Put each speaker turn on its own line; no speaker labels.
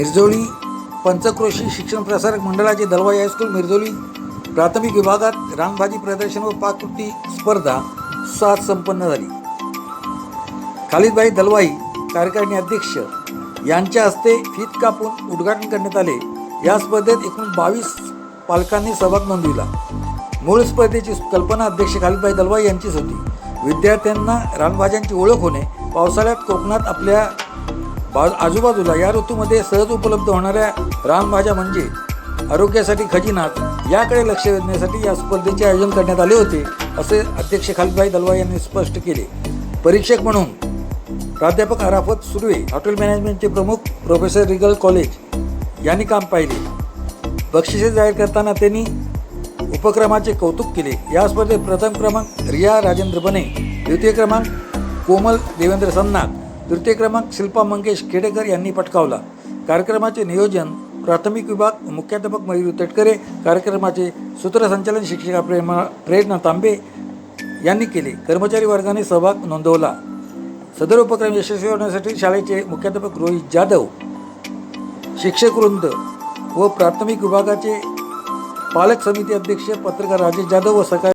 मिरजोळी पंचक्रोशी शिक्षण प्रसारक मंडळाचे दलवाई हायस्कूल मिरजोळी प्राथमिक विभागात रानभाजी प्रदर्शन व पाककृती स्पर्धा सात संपन्न झाली. खालिदबाई दलवाई कार्यकारिणी अध्यक्ष यांच्या हस्ते फीत कापून उद्घाटन करण्यात आले. या स्पर्धेत एकूण बावीस पालकांनी सहभाग नोंदविला. मूळ स्पर्धेची कल्पना अध्यक्ष खालिदभाई दलवाई यांचीच होती. विद्यार्थ्यांना रानभाज्यांची ओळख होणे पावसाळ्यात कोकणात आपल्या बाजू आजूबाजूला या ऋतूमध्ये सहज उपलब्ध होणाऱ्या रानभाज्या म्हणजे आरोग्यासाठी खजिनाच याकडे लक्ष वेधण्यासाठी या स्पर्धेचे आयोजन करण्यात आले होते असे अध्यक्ष खालिदबाई दलवाई यांनी स्पष्ट केले. परीक्षक म्हणून प्राध्यापक अराफत सुर्वे हॉटेल मॅनेजमेंटचे प्रमुख प्रोफेसर रिगल कॉलेज यांनी काम पाहिले. बक्षिसे जाहीर करताना त्यांनी उपक्रमाचे कौतुक केले. या स्पर्धेत प्रथम क्रमांक रिया राजेंद्र बने द्वितीय क्रमांक कोमल देवेंद्र सन्नाथ तृतीय क्रमांक शिल्पा मंगेश खेडेकर यांनी पटकावला. कार्यक्रमाचे नियोजन प्राथमिक विभाग मुख्याध्यापक मयूर तटकरे कार्यक्रमाचे सूत्रसंचालन शिक्षिका प्रेमा प्रेरणा तांबे यांनी केले. कर्मचारी वर्गाने सहभाग नोंदवला. सदर उपक्रम यशस्वी होण्यासाठी शाळेचे मुख्याध्यापक रोहित जाधव शिक्षक वृंद व प्राथमिक विभागाचे पालक समिती अध्यक्ष पत्रकार राजेश जाधव व सकाळी